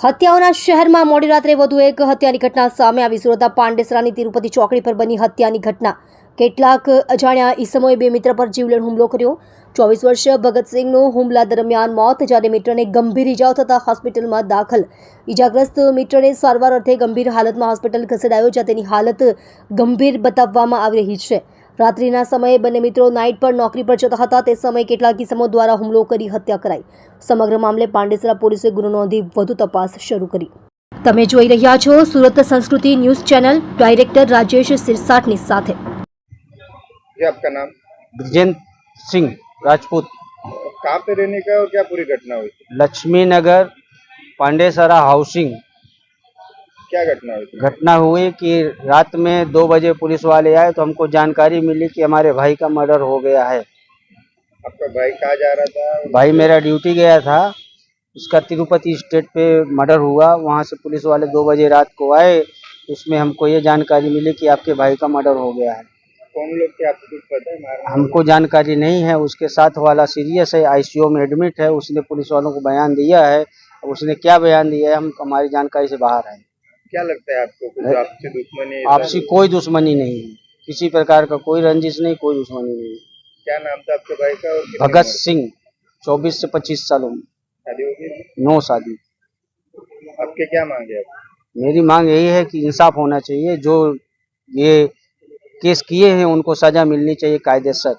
હત્યાઓના શહેરમાં મોડી રાત્રે વધુ એક હત્યાની ઘટના સામે આવી. સુરતના પાંડેસરાની તિરુપતિ ચોકડી પર બની હત્યાની ઘટના. કેટલાક અજાણ્યા ઈસમોએ બે મિત્ર પર જીવલેણ હુમલો કર્યો. ચોવીસ વર્ષીય ભગતસિંહનું હુમલા દરમિયાન મોત જ્યારે મિત્રને ગંભીર ઇજાઓ થતાં હોસ્પિટલમાં દાખલ. ઇજાગ્રસ્ત મિત્રને સારવાર અર્થે ગંભીર હાલતમાં હોસ્પિટલ ખસેડાયો, જ્યાં તેની હાલત ગંભીર બતાવવામાં આવી રહી છે. રાત્રિના સમયે બંને મિત્રો નાઇટ પર નોકરી પર જતા હતા તે સમયે કેટલાક કિસ્મો દ્વારા હુમલો કરી હત્યા કરાઈ સમગ્ર મામલે પાંડેસરા પોલીસે ગુનો નોંધી વધુ તપાસ શરૂ કરી તમે જોઈ રહ્યા છો Surat Sanskriti news channel director Rajesh સિરસાટની સાથે जी आपका नाम ब्रजेंद्र सिंह राजपूत कहाँ पे रहने का है और क्या पूरी घटना हुई थी लक्ष्मी नगर पांडेसरा हाउसिंग क्या घटना हुई? घटना हुई कि रात में दो बजे पुलिस वाले आए तो हमको जानकारी मिली कि हमारे भाई का मर्डर हो गया है। आपका भाई कहाँ जा रहा था? भाई मेरा ड्यूटी गया था। उसका तिरुपति स्टेट पे मर्डर हुआ। वहाँ से पुलिस वाले दो बजे रात को आए। उसमें हमको ये जानकारी मिली कि आपके भाई का मर्डर हो गया है। कौन लोग थे? आपको कुछ पता है? हमको जानकारी नहीं है। उसके साथ वाला सीरियस है आईसीयू में एडमिट है। उसने पुलिस वालों को बयान दिया है। उसने क्या बयान दिया है हम हमारी जानकारी से बाहर है। क्या लगता है आपको? कुछ। आपसी दुश्मनी आपसी कोई दुश्मनी नहीं है। किसी प्रकार का कोई रंजिश नहीं कोई दुश्मनी नहीं क्या नाम था आपके भाई का भगत सिंह चौबीस से पच्चीस सालों में। शादी होगी नो शादी। आपके क्या मांगे आप? मेरी मांग यही है कि इंसाफ होना चाहिए। जो ये केस किए हैं उनको सजा मिलनी चाहिए कायदेसर